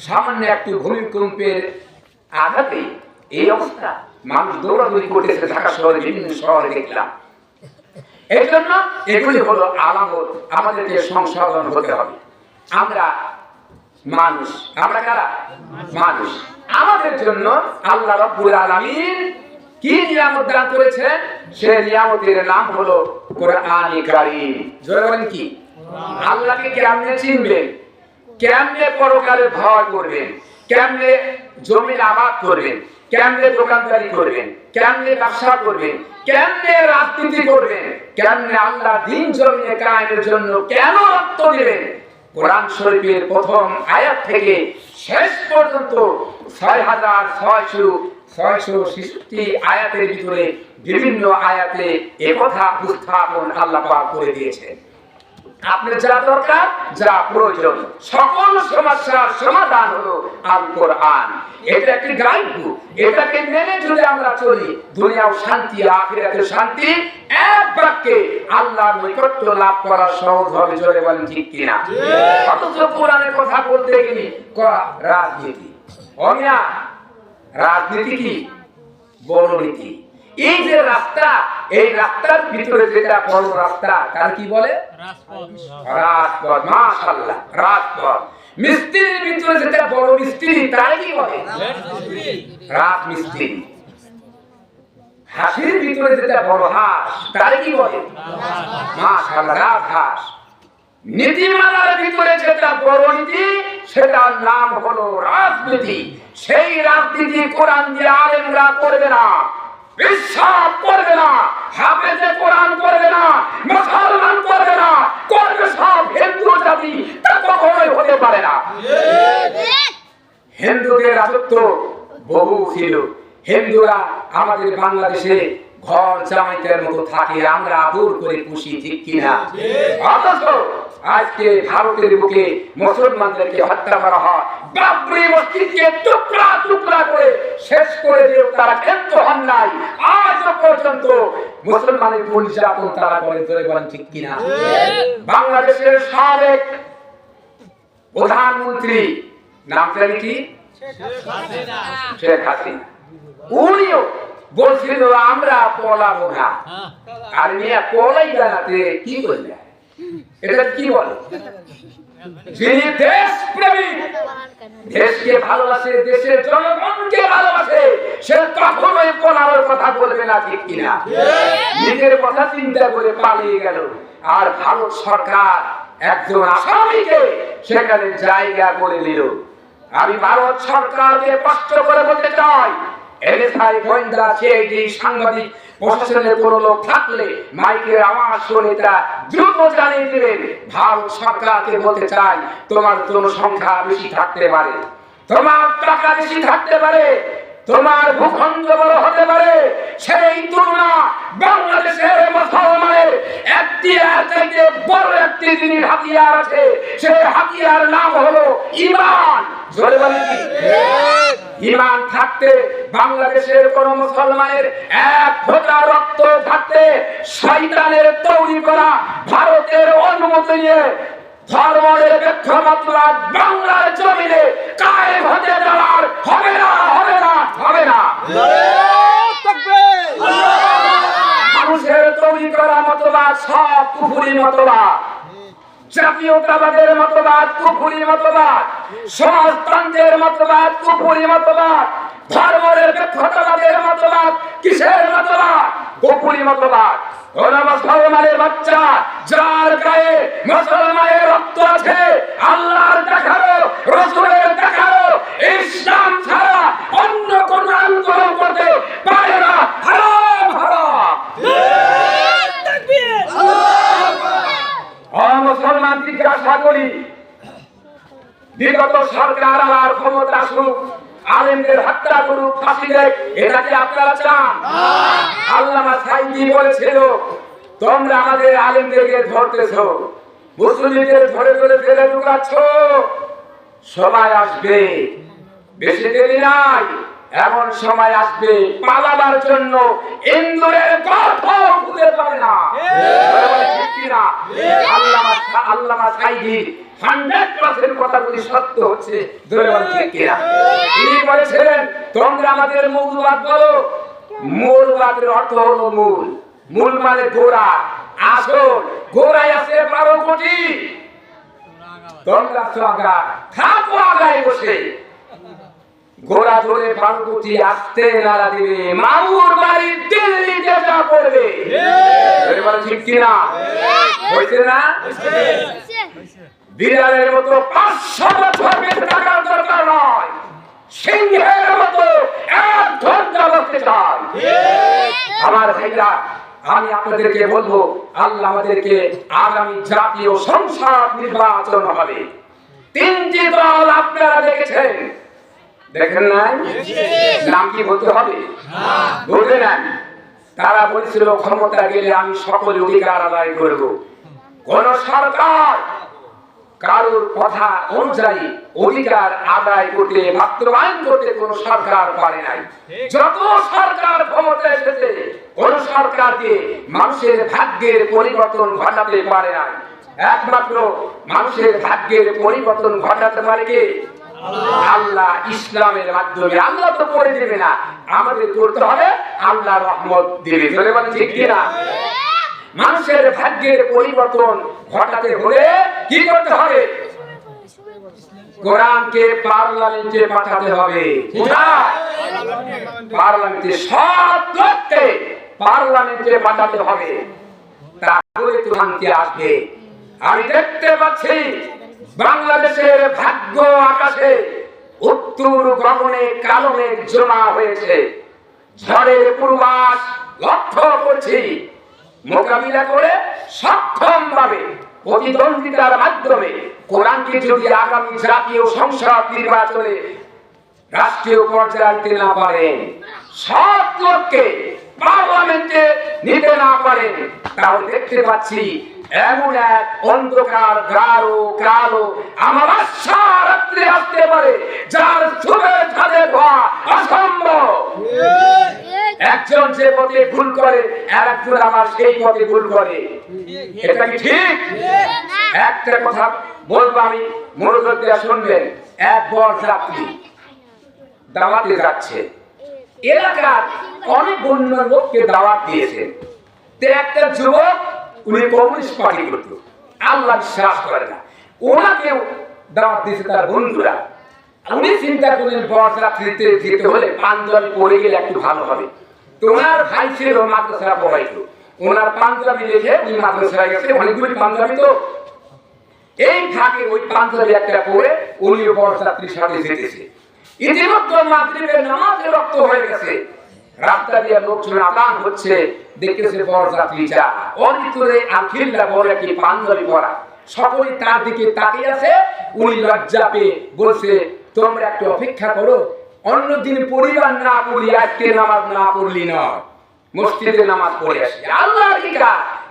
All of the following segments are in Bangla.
সামান্য একটু ভূমিকম্পের আঘাতে এই অবস্থা মানুষ দৌড়াদৌড়ি করতেছে ঢাকা শহরে বিভিন্ন শহরে দেখলাম। এই জন্য এগুলি হলো আলামত, আমাদেরকে সংশোধন হতে হবে। আমরা মানুষ, আমরা কারা? মানুষ। আমাদের জন্য আল্লাহ রব্বুল আলামিন কি নিয়ামত দান করেছে সে নিয়ামতের নাম হলো কোরআনি কারীম। জোরে বলেন কি? আল্লাহকে কেমনে চিনবেন? কেমনে পরকালে ভয় করবেন কেমনে জমির আবাদ করবেন কেমনে দোকানদারি করবেন কেমনে ব্যবসা করবেন কেমনে রাজনীতি করবেন কেমনে আল্লাহ দিন জমিনে কায়েমের জন্য কেন রক্ত দেবেন? কোরআন শরীফের প্রথম আয়াত থেকে শেষ পর্যন্ত ছয় হাজার ছয়শো ছয়শো ছেষট্টি আয়াতের ভিতরে বিভিন্ন আয়াতে একথা উপস্থাপন আল্লাহ করে দিয়েছেন। আপনার যা দরকার যা প্রয়োজন। সকল সমস্যার সমাধান হলো আল কোরআন এটা একটি বুক এটাকে মেনে যদি আমরা চলি। দুনিয়াও শান্তি আখিরাতে শান্তি। এক বাক্যে আল্লাহর নৈকট্য লাভ করা সহজ হবে জোরে বলেন ঠিক কিনা? অথচ কোরআনের কথা বলতে গেলি ক- রাজনীতি। অমিয়া রাজনীতি কি? বড় নীতি। এই যে রাস্তা এই রাস্তার ভিতরে যেটা বড় রাস্তা তার কি বলে? রাজপথ। মাশাআল্লাহ রাজপথ। মিস্ত্রির ভিতরে যেটা বড় মিস্ত্রি তার কি বলে রাজ মিস্ত্রি। হাসির ভিতরে যেটা বড় হাঁস তার কি বলে মাশাআল্লাহ রাজ হাঁস। নীতিমালার ভিতরে যেটা বড় নীতি সেটার নাম হলো রাজনীতি। সেই রাজনীতি কোরআন দিয়ে আলেমরা করবে না বিশ্বাস করবে না। হাফেজে কোরআন করবে না, মুসলমান করবে না করবে সব হিন্দু জাতি তা কখনোই হতে পারে না। হিন্দুদের রাজত্ব বহু ছিল। হিন্দুরা আমাদের বাংলাদেশে ঘর জামাইতের মতো থাকে, আমরা আদর করে খুশি ঠিক কিনা? অথচ আজকে ভারতের বুকে মুসলমানদেরকে হত্যা করা হয়। বাবরি মসজিদকে টুকরা টুকরা করে শেষ করে দিয়েও তারা ক্ষেত্র হন নাই। আজও পর্যন্ত মুসলমানের পরিচালন তারা করে ধরে বলেন ঠিক কিনা? বাংলাদেশের সাবেক প্রধানমন্ত্রী নাম ছিলেন কি? শেখ হাসিনা। উনিও বলছিল আমরা পলা না আর মেয়া পলাই জানাতে কি বললে এটা কি বলে? যিনি দেশ দেশকে ভালোবাসে, দেশের জনগণকে ভালোবাসে, সে কখনোই কথা বলবে না, ঠিক কিনা? নিজের কথা চিন্তা করে পালিয়ে গেল। আর ভারত সরকার একজন আসামিকে সেখানে জায়গা করে নিল। আমি ভারত সরকারকে কষ্ট করে বলতে চাই। এনএসআই গোয়েন্দা, সিআইডি, সাংবাদিক প্রশাসনের কোন লোক থাকলে মাইকের আওয়াজ শুনে তা দ্রুত জানিয়ে দিবেন ভারত সরকারকে বলতে চাই, তোমার জনসংখ্যা বেশি থাকতে পারে। তোমার টাকা বেশি থাকতে পারে, তোমার ভূখণ্ড বড় হতে পারে। সেই তুলনা বাংলাদেশের মুসলমানের একটি বড় একটি জিনিস হাতিয়ার আছে, সেই হাতিয়ার নাম হলো ইমান। জোরে বলেন কি? ইমান থাকতে বাংলাদেশের কোন মুসলমানের এক ফোঁটা রক্ত থাকতে শয়তানের তৈরি করা ভারতের অনুমতি নিয়ে ধর্মের প্রেক্ষাপটরা বাংলার জমিনে কায়েম হতে দেওয়ার হবে না হবে না হবে না। মানুষের তৈরি করা মতবাদ সব কুফুরি মতবাদ। জাতীয়তাবাদের মতবাদ কুপুরি মতবাদ, সমাজতন্ত্রের মতবাদ কুপুরি মতবাদ, ধর্মের ব্যক্ষতাবাদের মতবাদ, কিসের মতবাদ? কুপুরি মতবাদ। মুসলমানের বাচ্চা, যার গায়ে মুসলমানের রক্ত আছে, আল্লাহর দেখানো রসুলের দেখানো ইসলাম ছাড়া অন্য কোন আন্দোলন করতে পারে না হারাম হারাম ও জিজ্ঞাসা করি বিগত সরকার আর ক্ষমতা আসুক, আলেমদের হত্যা করুক, ফাঁসি দেয় এটা কি আপনারা চান। আল্লামা সাইদি বলেছিল, তোমরা আমাদের আলেমদেরকে ধরতেছো মুসলিমদের ধরে ধরে ফেলে ঢুকাচ্ছ সবাই আসবে। বেশি দেরি নাই। এমন সময় আসবে পালাবার জন্য ইন্দুরের গর্ভ খুঁজে পাবে না। বলে বলে ঠিক কিনা? আল্লামা শা- আল্লামা সাইদি 100% কথাগুলি সত্য হচ্ছে? তিনি তোমরা মানে আছে বসে। গোড়া ধরে বারুকুটি আসতে নাড়া দিবে। মামুর বাড়ি দিল্লিতে যা পড়বে। এবার ঠিক কিনা? হয়েছে না? বিড়ালের মতো পাঁচশো বছর বেঁচে থাকার দরকার নয়। সিংহের মতো এক ঘণ্টা বসতে চাই। আমার ভাইরা আমি আপনাদেরকে বলব আল্লাহ আমাদেরকে আগামী জাতীয় সংসদ নির্বাচন হবে। তিনটি দল আপনারা দেখেছেন। দেখেন নাই? নাম কি বলতে হবে? বলতে নেন তারা বলছিল, ক্ষমতা গেলে আমি সকল অধিকার আদায় করব। কোন সরকার কারোর কথা অনুযায়ী অধিকার আদায় করতে বাস্তবায়ন করতে কোন সরকার পারে নাই। যত সরকার ক্ষমতা এসেছে, কোন সরকার দিয়ে মানুষের ভাগ্যের পরিবর্তন ঘটাতে পারে নাই। একমাত্র মানুষের ভাগ্যের পরিবর্তন ঘটাতে পারে কে? আল্লাহ ইসলামের মাধ্যমে আল্লাহ তো করে দেবে না। আমাদের করতে হবে আল্লাহ রহমত দেবে। চলে বলে ঠিক কিনা? মানুষের ভাগ্যের পরিবর্তন ঘটাতে হলে কি করতে হবে? কোরআনকে পার্লামেন্টে পাঠাতে হবে। পার্লামেন্টে সব লোককে পার্লামেন্টে পাঠাতে হবে। তাহলে তো শান্তি আসবে। আমি দেখতে পাচ্ছি বাংলাদেশের ভাগ্য আকাশে উত্তর গগনে কালো মেঘ জমা হয়েছে। ঝড়ের পূর্বাস লক্ষ্য করছি। মোকাবিলা করে সক্ষম ভাবে প্রতিদ্বন্দ্বিতার মাধ্যমে কোরআনকে যদি আগামী জাতীয় সংসদ নির্বাচনে রাষ্ট্রীয় পর্যায়ে আনতে না পারেন, সব লোককে পার্লামেন্টে নিতে না পারেন তাও দেখতে পাচ্ছি এমন এক অন্ধকার গাঢ় কালো আমার আশা আসতে পারে, যার ছুবে ছাদে ধোয়া অসম্ভব। একজন যে পথে ভুল করে আর একজন আমার সেই পথে ভুল করে। এটা কি ঠিক? একটা কথা বলব আমি, মনোযোগ দিয়ে শুনবেন। এক বর দাওয়াতে যাচ্ছে। এলাকার অনেক অন্য লোককে দাওয়াত দিয়েছেন তো একটা যুবক উনি কমিউনিস্ট পার্টি করত। আল্লাহ বিশ্বাস করে না। ওনাকেও দাওয়াত দিয়েছে তার বন্ধুরা। উনি চিন্তা করলেন বরযাত্রীতে যেতে হলে পাঞ্জাবি পরে গেলে একটু ভালো হবে। তোমার ভাই ছিল মাদ্রাসা পড়াইতো ওনার পাঞ্জাবি রেখে উনি মাদ্রাসায় গেছে। অনেকগুলি পাঞ্জাবি তো এই ফাঁকে ওই পাঞ্জাবি একটা পরে উনি বরযাত্রীর সাথে যেতেছে ইতিমধ্যে মাগরিবের নামাজে রক্ত হয়ে গেছে। রাস্তা দিয়ে লোকজন আদান হচ্ছে। দেখতেছে বরযাত্রী যা ওর ভিতরে আখিল্লা বলে একটি পাঞ্জাবি পরা। সকলেই তার দিকে তাকিয়ে আছে। উনি লজ্জা পেয়ে বলছে, তোমরা একটু অপেক্ষা করো। অন্যদিন পরিবার না পড়লি, আজকে নামাজ না পড়লি নয়। মসজিদে নামাজ পড়ে আসি। আল্লাহ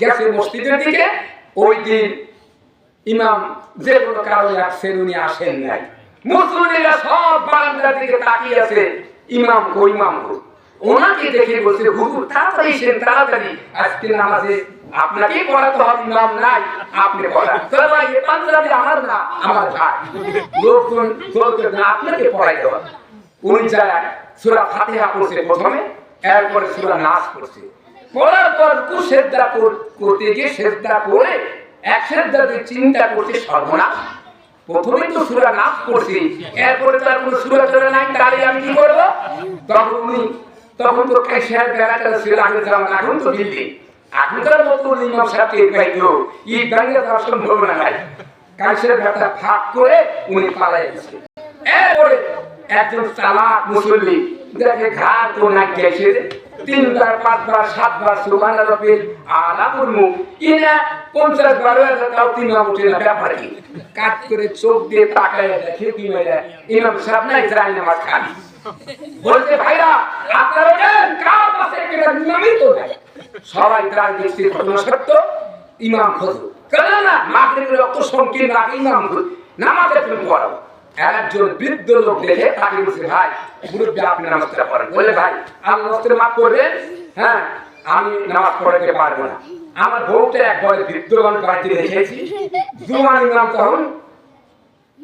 গেছে মসজিদের দিকে। ওই দিন ইমাম যে কোনো কারণে আসছেন উনি আসেন নাই। মুসলিমরা সব বারান্দার দিকে তাকিয়ে আছে। ইমাম কো ইমাম কো। ওনাকে দেখে বলছে, হুজুর, তাড়াতাড়ি এসেন, তাড়াতাড়ি। আজকে নামাজে আপনাকেই পড়াতে হবে, ইমাম নাই, আপনি পড়ান। এ পাঞ্জাবি আমার না, আমার ভাই। লোকজন বলতে, না, আপনাকে পড়াইতে হবে। উনি যায়, সূরা ফাতিহা পড়ছে প্রথমে, এরপরে সূরা নাস পড়ছে। পড়ার পর কু কর- করতে গিয়ে সেজদা করে এক দিয়ে চিন্তা করছে সর্বনাশ। প্রথমে তো সূরা নাস পড়ছি, এরপরে তার কোনো সূরা চলে নাই, তাহলে আমি কি করব? তখন উনি তখন তো ক্যাশিয়ার বেড়াটা ছিল, আগে যেমন, এখন তো বিল্ডিং এখনকার মতো ইমাম সাহেবকে পাইতো ই দাঁড়িয়ে যাওয়ার সম্ভাবনা নাই ক্যাশিয়ার বেড়াটা ফাঁক করে উনি পালাই গেছে এরপরে একজন চালাক মুসল্লি দেখে ঘাট তো না গেছে, তিনবার, পাঁচবার, সাতবার সুবান মুরমু ইনা পঞ্চাশ বারো হাজার, তাও তিন মাম উঠে না, ব্যাপার কি? কাজ করে চোখ দিয়ে তাকায় দেখে কি মেরে ইমাম সাহেব নাই যায় না আমার খালি। বলছে, ভাইরা, আপনারা দেন কার তো সবাই তার দেখছে ঘটনা সত্য, ইমাম কেন না রক্ত সংকীর্ণ আগে ইমাম নামাজে তুমি পড়াবো একজন বৃদ্ধ লোক দেখে তাকে বলছে, ভাই, মুরব্বী, আপনি নামাজটা পড়েন। বলে, ভাই নামাজটা মাফ করবেন হ্যাঁ আমি নামাজ পড়াতে পারব না। আমার বউটা একবার বৃদ্ধগণ বাড়িতে রেখেছি জুমান ইমাম তখন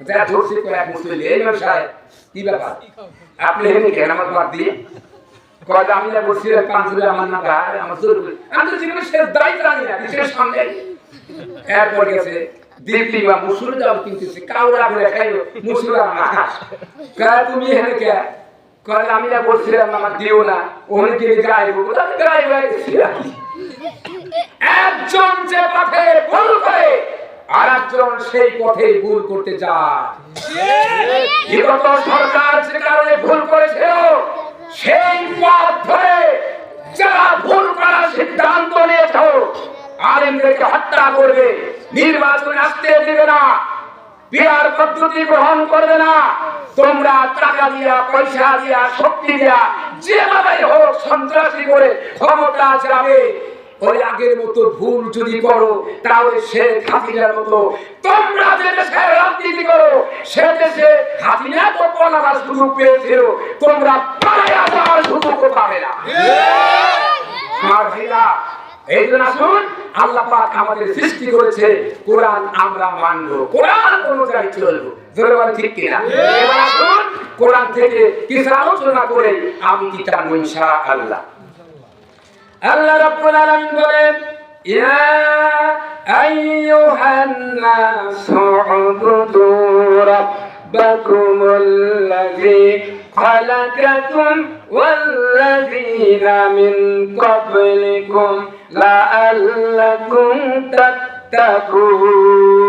ধরছে মুসলিম এই কি ব্যাপার? আপনি এমনি কেন আমার বাদ দিয়ে? কয়টা আমি না বলছি পাঁচলে আমার না গায়ে আমার জোর আমি তো জীবনে সে দায়িত্ব জানি না বিষয়ের সামনে। এরপর গেছে দীপ্তি বা মুসুর দাও কিনতেছে কাউরা করে খাইব মুসুর মাছ কয় তুমি এখানে কে? কয় আমি না বলছিলাম আমার দিও না ওখানে গিয়ে গায়ে বলব আমি গায়ে একজন যে পথে ভুল করে আর একজন সেই পথে ভুল করতে যায় বিগত সরকার যে কারণে ভুল করেছিল, সেই পথ ধরে যারা ভুল করার সিদ্ধান্ত নিয়েছ, আলেমদেরকে হত্যা করবে, নির্বাচনে আসতে দেবে না, বিহার পদ্ধতি গ্রহণ করবে না। তোমরা টাকা দিয়া, পয়সা দিয়া, শক্তি দিয়া যেভাবে হোক সন্ত্রাসী করে ক্ষমতা যাবে ওই আগের মতো ভুল যদি করো, তাহলে সে হাসিনার মতো। তোমরা যে দেশে রাজনীতি করো, সে দেশে হাসিনা তো পলাবার সুযোগ পেয়েছিল। তোমরা যাওয়ার সুযোগ পাবে না। এই জন্য আসুন, আল্লাহ পাক আমাদের সৃষ্টি করেছে। কোরআন আমরা মানবো। কোরআন অনুযায়ী চলবো। ধরে ঠিক কিনা? এবার আসুন, কোরআন থেকে কিছু আলোচনা করে আমি কি জানব ইনশা الله رب العالمين يا أيها الناس اعبدوا ربكم الذي خلقكم والذين من قبلكم لعلكم تتقون